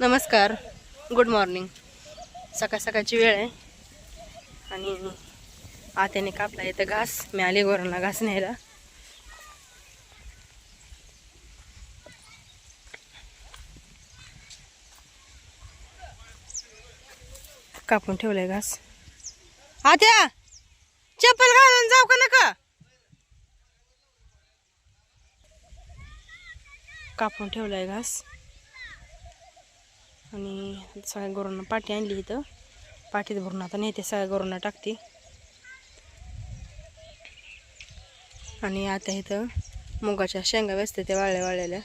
नमस्कार. Good morning सकाळ सकाळची वेळ आहे. आणि आत्याने कापला येतं घास. मी आले गोरांना घास न्यायला. कापून ठेवलाय घास. आत्या! चप्पल घालून जाऊ का नका? कापून ठेवलाय घास. आणि सगळ्या गुरांना पाठी आणली इथं. पाठीत भरून आता नेते सगळ्या गुरांना टाकते. आणि आता इथं मुगाच्या शेंगा वेचते त्या वाळल्या वाळलेल्या.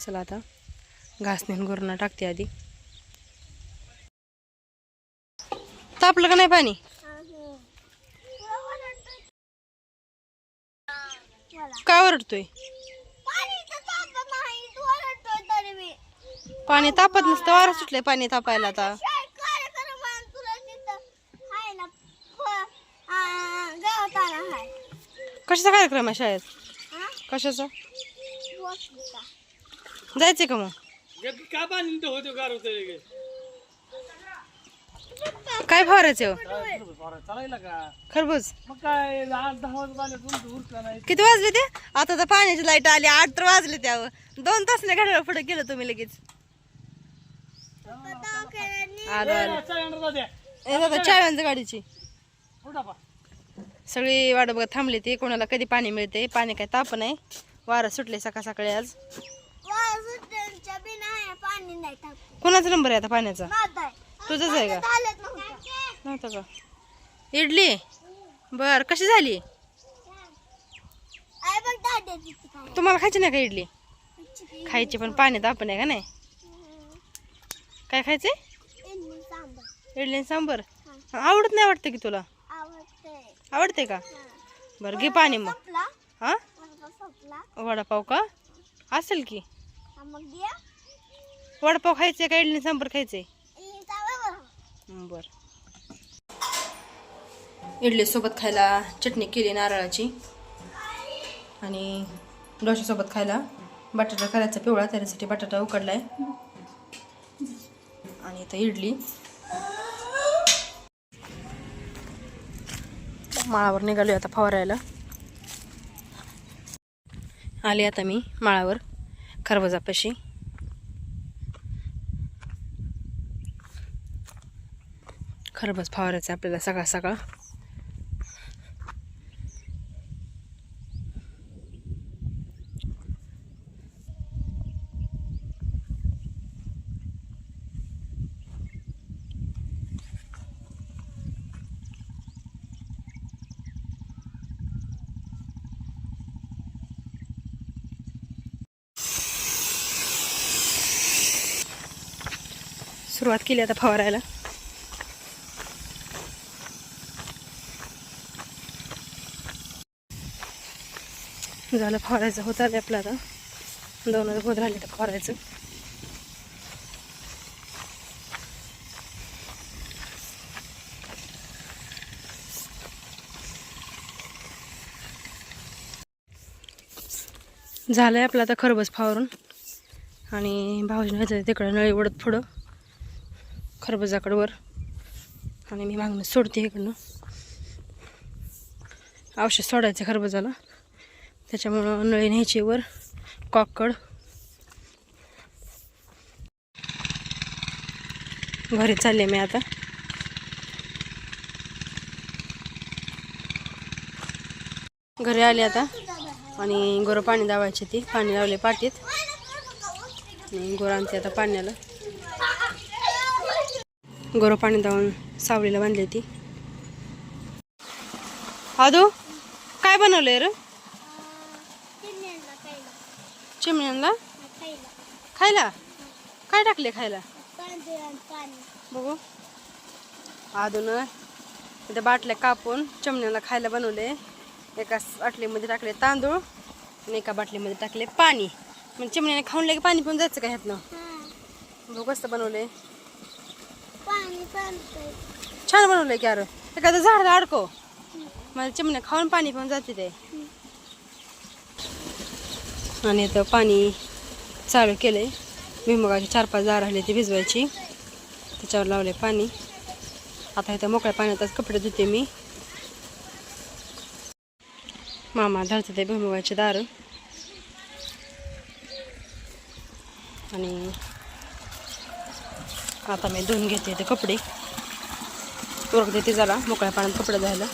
चला आता घास नेऊन गुरांना टाकते आधी. तापलं का नाही पाणी? काय ओरडतोय? पाणी तापत नसतं वारं सुटलंय पाणी तापायला आता. कशाचा कार्यक्रम आहे शाळेत? कशाचा? जायचंय का मग? काय पाणी होतो गार काय फवारायचं का हो? खरबूज. मग काय किती वाजले ते? आता तर पाण्याची लाइट आली आठ तर वाजले त्यावर दोन तास नाही घड्याळ पुढे गेलं तुम्ही लगेच. आलो आलो चाव्यांचं गाडीची. सगळी वाट बघत थांबली ती कोणाला कधी पाणी मिळते पाणी काय ताप नाही. वारं सुटले सकाळ सकाळी आज. पाणी नाही टाकत कोणाचा नंबर आहे आता पाण्याचा? माझा तुझंच आहे का? नव्हतं का? इडली? बर कशी झाली? बघ तुम्हाला खायची नाही का इडली? खायची पण पाणी ताप नाही का नाही? काय खायचंय? इडली सांबर? आवडत नाही वाटतं की तुला? आवडते. का? बरं घे पाणी मग. हा? वडापाव का? असेल की. वडापाव खायचे का इडली सांबर खायचे? बरं. बर. इडली सोबत खायला चटणी केली नारळाची. आणि डोशासोबत खायला बटाटा करायचा पिवळा त्याच्यासाठी बटाटा उकडलाय. आणि इथं इडली. माळावर निघालो आता फवारायला. आले आता मी माळावर खरबजापाशी. खरबज फवारायचं आपल्याला सकाळ सकाळ. सुरुवात केली आता फवारायला. झालं फवारायचं होत आलं आपलं आता. दोन हजार होत राहिले तर फवारायचं. झालंय आपलं आता खरबस फावरून. आणि भाऊजीने तिकडं नळी उडत पुढं. खरबजाकडं वर आणि मी मागणं सोडते इकडनं. औषध सोडायचं खरबजाला. त्याच्यामुळं नळी न्यायची वर. कॉकड. घरी चालले मी आता. घरी आले आता. आणि गोरं पाणी दावायची ती. पाणी लावले पाटीत. आणि गोरं आणते आता पाण्याला. गोरं पाणी दावून सावलीला बांधली ती आदू काय बनवलंय रे? चिमण्यांना? खायला? काय टाकले खायला? बघू. अजून इथे बाटल्या कापून चिमण्यांना खायला बनवले. एका बाटलीमध्ये टाकले तांदूळ आणि एका बाटलीमध्ये टाकले पाणी. म्हणजे चिमण्याने खाऊन लगे पाणी पिऊन जायचं का ह्यातनं? बघू कसं बनवले छान बनवलंय की अरे एखादं झाड अडको मला चिमण्या खाऊन पाणी पण जाते ते. आणि आता पाणी चालू केलं भुईमुगाची चार पाच झाड राहिली ती भिजवायची. त्याच्यावर लावले पाणी. आता इथं मोकळ्या पाण्यातच कपडे धुते मी. मामा धरते ते भुईमुगाचे दार. आणि आता मी धुवून घेते ते कपडे. उरकते देते जरा मोकळ्या पाण्यात कपडे धुवायला.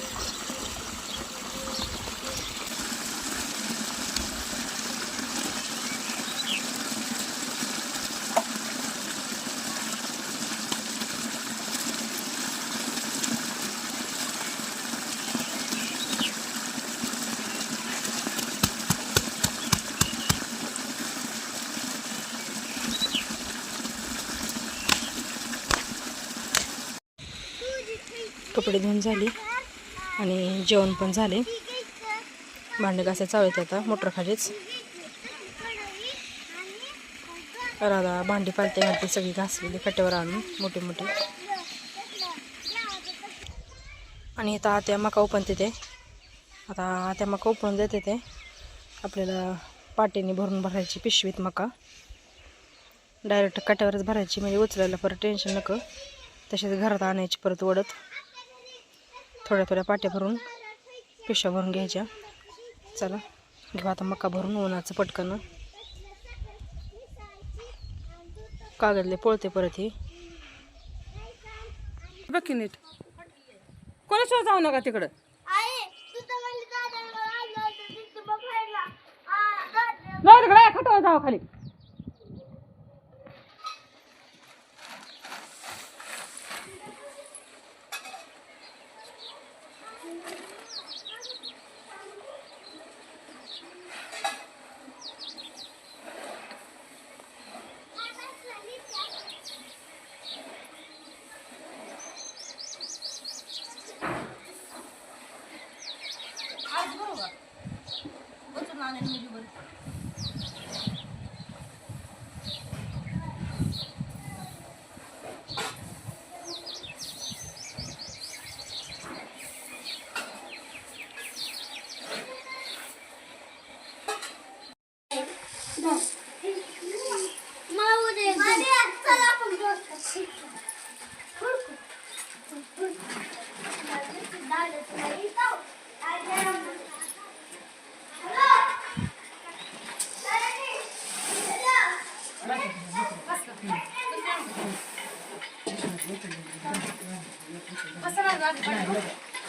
कपडे धुवून झाली आणि जेवण पण झाले. भांडे घासायला चालू आहेत आता मोटर खालीच. राधा भांडी पालते घालते सगळी घासलेली कट्ट्यावर आणून मोठे मोठे. आणि आता आत्या मका उपणते ते आता आत्या मका उपळून देते ते. आपल्याला पाटीने भरून भरायची पिशवीत मका. डायरेक्ट कट्यावरच भरायची म्हणजे उचलायला परत टेन्शन नको. तसेच घरात आणायची परत ओढत थोड्या थोड्या पाट्या भरून पिशव्या भरून घ्यायच्या. चला घेऊ आता मका भरून उन्हाचं पटकन. कागदले पोळते परत ही. बघ नीट. कोणाशिवाय जाऊ नका तिकडं. जाऊ तिकडे खटावर जाऊ खाली.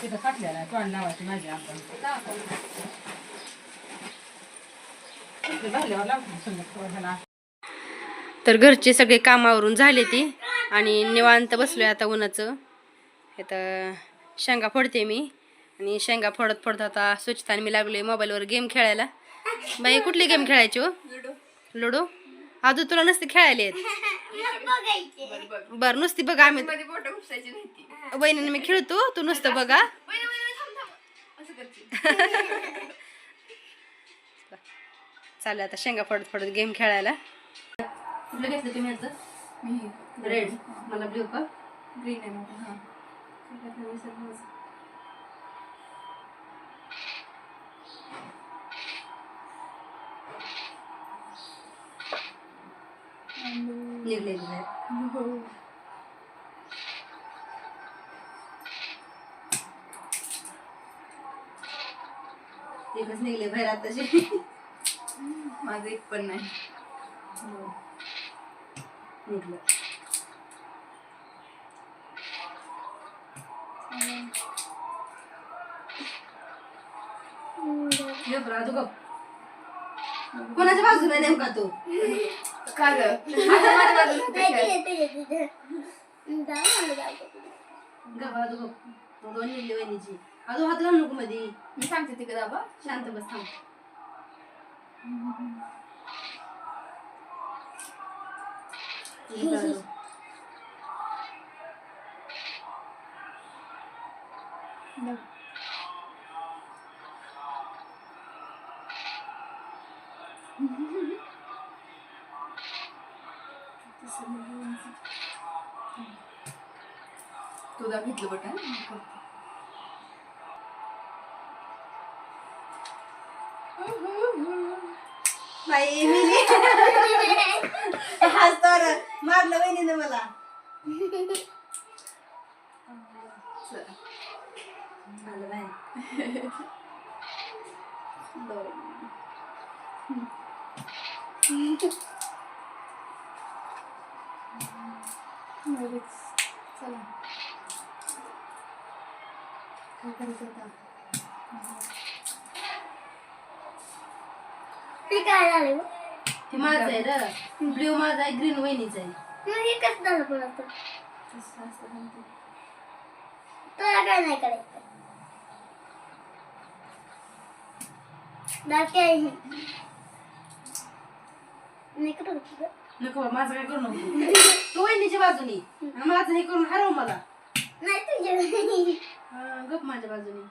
तिथं फाटलेला आहे तोंड लावायची माझी आपण झाल्यावर लावतो तर घरचे सगळे कामावरून झाले ती आणि निवांत बसलोय आता उन्हाचं. तर शेंगा फोडते मी आणि शेंगा फोडत फोडत आता स्वच्छता मी लागलोय मोबाईलवर गेम खेळायला. बाई कुठली गेम खेळायची हो? लुडो अजून तुला नसते खेळायला येत. बरं नुसती बघा आम्ही. बहिणीने मी खेळतो तू नुसतं बघा चालेल आता शेंगा फोडत फोडत गेम खेळायला. कुठलं घेतलं तुम्ही आता? रेड मला ब्ल्यू का? ग्रीन आहे निघले एकच निघले बाहेर आताचे माझं एक पण नाही. निघलं. ये बरं, अजून गप. कोणाच्या बाजूला नेमका तू? गप अजून गप दोन निघली वहिनीची अजून हात घालू नको मध्ये मी सांगते तिकडे बाबा शांत बस थांब इकडं अजून. तुझा घेतलं बटन? बाई मी आज तर मारलं वहिनीनं मला. आलं ते काय झालं? हे माझं आहे र ब्ल्यू माझा आहे ग्रीन वहिनीच आहे मग हे कसं झालं पण आता तुला काय नाही करायचं आहे? नाही करत तुझं. नको बा, माझं काय करू नको. तू वहिनीच्या बाजूनी. आणि माझं हे करून हरव मला. नाही तुझ्या हा, गप माझ्या बाजूनी.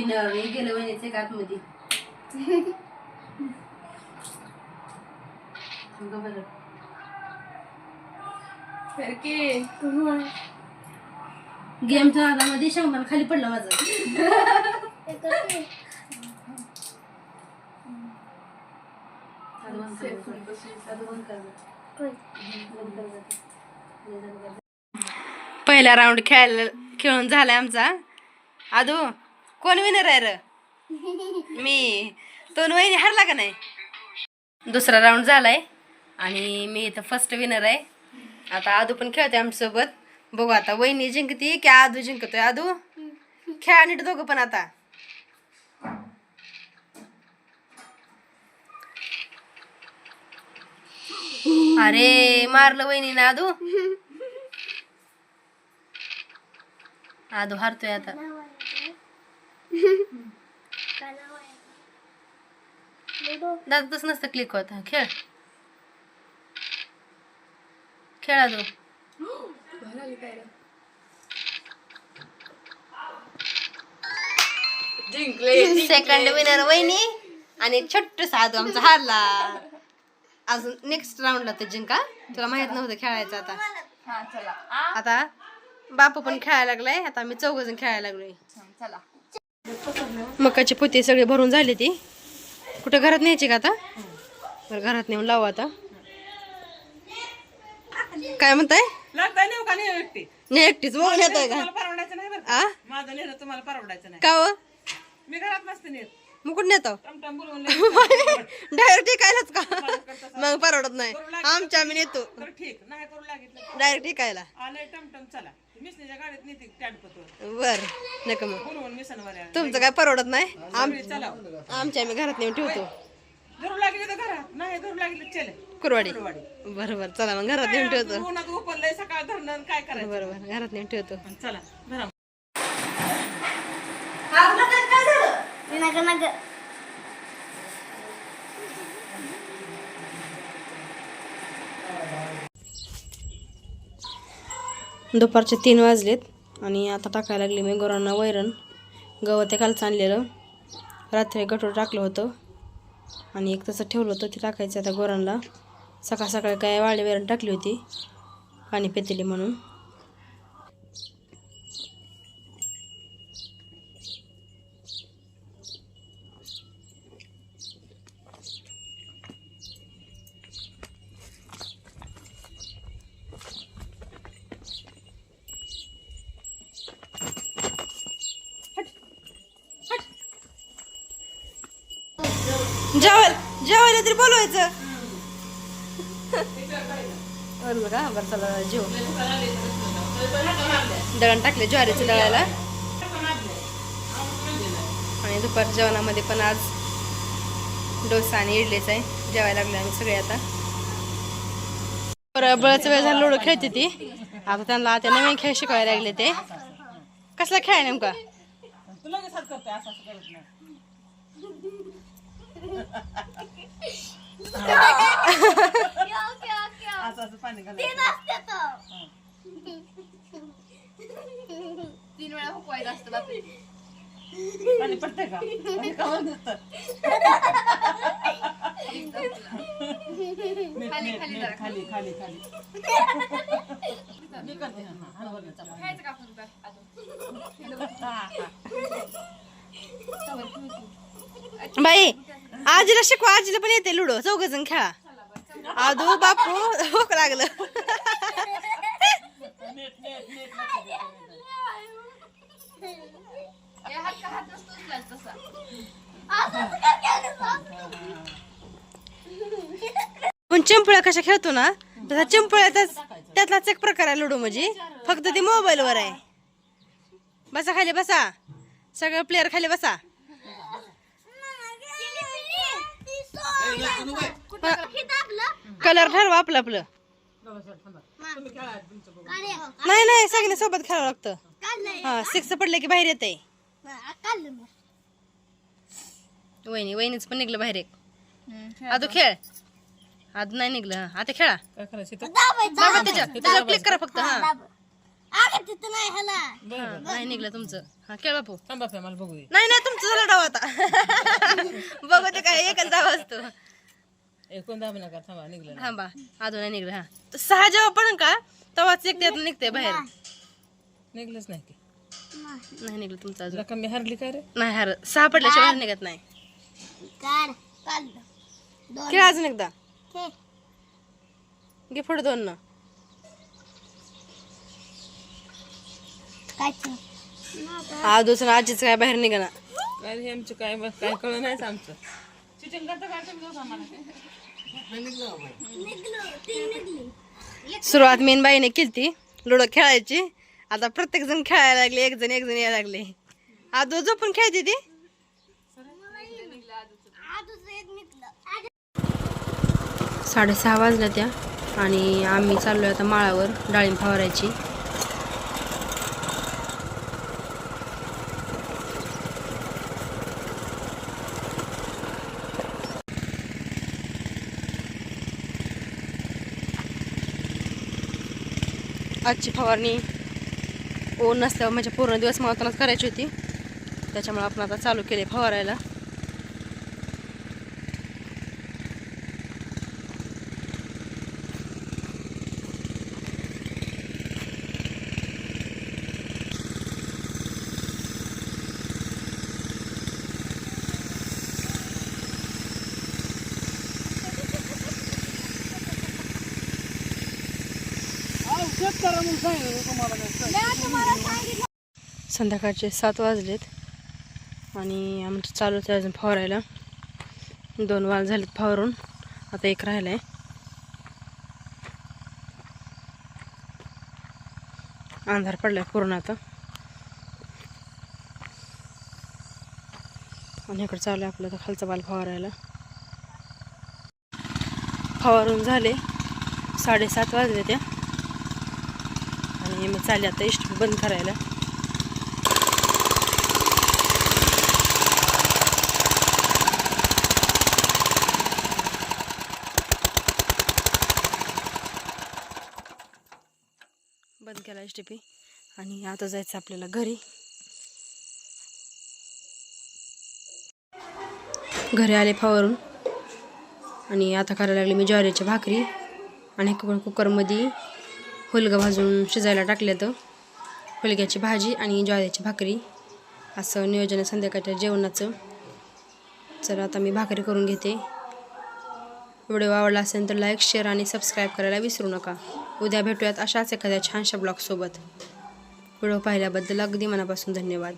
विनर हे गेलं वहिनीचे एक आतमध्ये. बरं. गेमच्या नादामध्ये शेंगदाणा खाली पडलं माझं. पहिला राऊंड खेळायला खेळून झालाय आमचा. आदू कोण विनर आहे र? मी. दोन वहिनी हरला का नाही? दुसरा राऊंड झालाय आणि मी इथं फर्स्ट विनर आहे. आता आदू पण खेळते आमच्यासोबत. बघू आता वहिनी जिंकती की आदू जिंकतोय? आदू खेळा नीट दोघं पण आता. अरे मारलं वहिनी ना आदू. आदू हारतोय आता. काय नाव आहे? लुडो. नसतं क्लिक होत हा, खेळ. खेळा तू. सेकंड विनर वहिनी आणि छोट साधू आमचा हारला. अजून नेक्स्ट राऊंडला ते जिंका. तुला माहीत नव्हतं खेळायचं आता. आता बापू पण खेळायला लागलाय. आता आम्ही चौघ जण खेळायला लागलोय. मकाची पोती सगळी भरून झाली ती. कुठं घरात न्यायची का आता? बरं घरात नेऊन लावू आता. काय म्हणताय? नाही एकटी. नाही एकटीच. बघून येतोय का? माझं तुम्हाला परवडायचं नाही. का हो? मी घरात नसते नेत. मग कुठं नेतो डायरेक्ट टिकायलाच का? मग परवडत नाही. आमच्या आम्ही नेतो. ठीक. नाही करू लागितलं डायरेक्ट आलंय टमटम चला. मिसनीच्या गाडीत नेते टॅडपतवर बर. नका मग. तुमचं काय परवडत नाही? आमच्या आम्ही घरात नेऊन ठेवतो. धरू लागले तर घरात. नाही धरू लागले चले. कुरवाडी. बरोबर चला मग घरात नेऊन ठेवतो. उन्हात सकाळ धरणं काय करायचं? बरोबर घरात नेऊन ठेवतो. चला घरा दुपारचे तीन वाजलेत आणि आता टाकायला लागली मी गोरांना वैरण. गवत कालचं आणलेलं रात्री गटोर टाकलं होतं. आणि एक तसं ठेवलं होतं ते टाकायचं आता गोरांना. सकाळ सकाळी काय वाळी वैरण टाकली होती. पाणी पेतेली म्हणून जेवायला जेवायला तरी बोलवायचं. बरं का बरं चला जेव. दळण टाकले ज्वारीचं दळायला. आणि दुपार जेवणामध्ये पण आज डोसा आणि इडलीच आहे. जेवायला लागले आम्ही सगळे आता. बरं बळच वेळ झाला लुडो खेळते ती. आता त्यांना आता नवीन खेळ शिकवायला लागले ते. कसला खेळ आहे नेमका तू लगेच हात करतोय असं असं पाणी घालायचं तीन वेळा हुकवायचं असतं बापरे पाणी पडतंय का पाणी का नीट, खाली, नीट, खाली नीट, जरा. खाली खाली खाली मी करते हा, हा, हा, खायचं का आपण काय अजून? हा, हा. बाई आजीला शिकवा आजीला पण येते लुडो. चौघ जण खेळा. आदू बापू भूक लागलं. पण चिंपळ्या कशा खेळतो ना तसा चिंपळ्याचाच त्यातलाच एक प्रकार आहे लुडो म्हणजे. फक्त ते मोबाईल वर आहे. बसा खाली बसा. सगळे प्लेअर खाली बसा. कलर ठरवा आपलं आपलं. तुम्ही खेळा तुमचं बघून. नाही नाही सगळ्या सोबत खेळावं लागतं. हा सिक्स पडले की बाहेर येते वहिनी वहिनीच पण निघलं बाहेर एक. आदू खेळ. आदू नाही निघलं हा. आता खेळा. त्याच्यावर क्लिक करा फक्त हा नाही हा, निघलं तुमचं. हा खेळ बापू नाही नाही तुमचं झालं डाव आता. बघू ते काय एकच डाव असतो. एकूण दाब नका थांबा निघलं ना. थांबा अजून नाही निघलं हा. सहा जेव्हा पण का तेव्हाच एक त्यात निघते बाहेर. निघलंच नाही की नाही निघलं तुमचं अजून. तुला कमी हरली काय रे? नाही हर सहा पडल्याशिवाय बाहेर निघत नाही. काढ काढ खेळ अजून एकदा. हे घे पुढे दोन ना. काय आजूच ना आजीच काय बाहेर निघा काय रे, आमचं काय काय कळलं नाहीच आमचं. चिटिंग करता काय तुम्ही दोघं आम्हाला? सुरुवात मीन बाईने केलती लुडो खेळायची. आता प्रत्येक जण खेळायला लागले एक जण एक जण यायला लागले. आदू झोपून खेळते ती? साडेसहा वाजल्या त्या आणि आम्ही चाललोय आता माळावर डाळिंब फवारायची. आजची फवारणी ऊन नसल्यावर म्हणजे पूर्ण दिवस मावतानाच करायची होती. त्याच्यामुळे आपण आता चालू केले फवारायला औषध करा म्हणून सांगितलं तुम्हाला मी. संध्याकाळचे सात वाजलेत आणि आमचं चालूच आहे अजून फवारायला. दोन वाज झालेत फवारून. आता एक राहिला आहे अंधार आहे पूर्ण आता. आणि इकडे चालू आहे आपलं आता खालचा बाल फवारायला. फवारून झाले साडेसात वाजले त्या. आणि मी चालले आता इष्ट बंद करायला. झाला एस टी पी आणि आता जायचं आपल्याला घरी. घरी आले फावरून. आणि आता करायला लागले मी ज्वारीची भाकरी. आणि कुकर कुकरमध्ये हुलगं भाजून शिजायला टाकले तर हुलग्याची भाजी आणि ज्वारीची भाकरी. असं नियोजन आहे संध्याकाळच्या जेवणाचं. चला आता मी भाकरी करून घेते. व्हिडिओ आवडला असेल तर लाईक शेअर आणि सबस्क्राईब करायला विसरू नका. उद्या भेटूयात अशाच एखाद्या छानशा ब्लॉगसोबत. व्हिडिओ पाहिल्याबद्दल अगदी मनापासून धन्यवाद.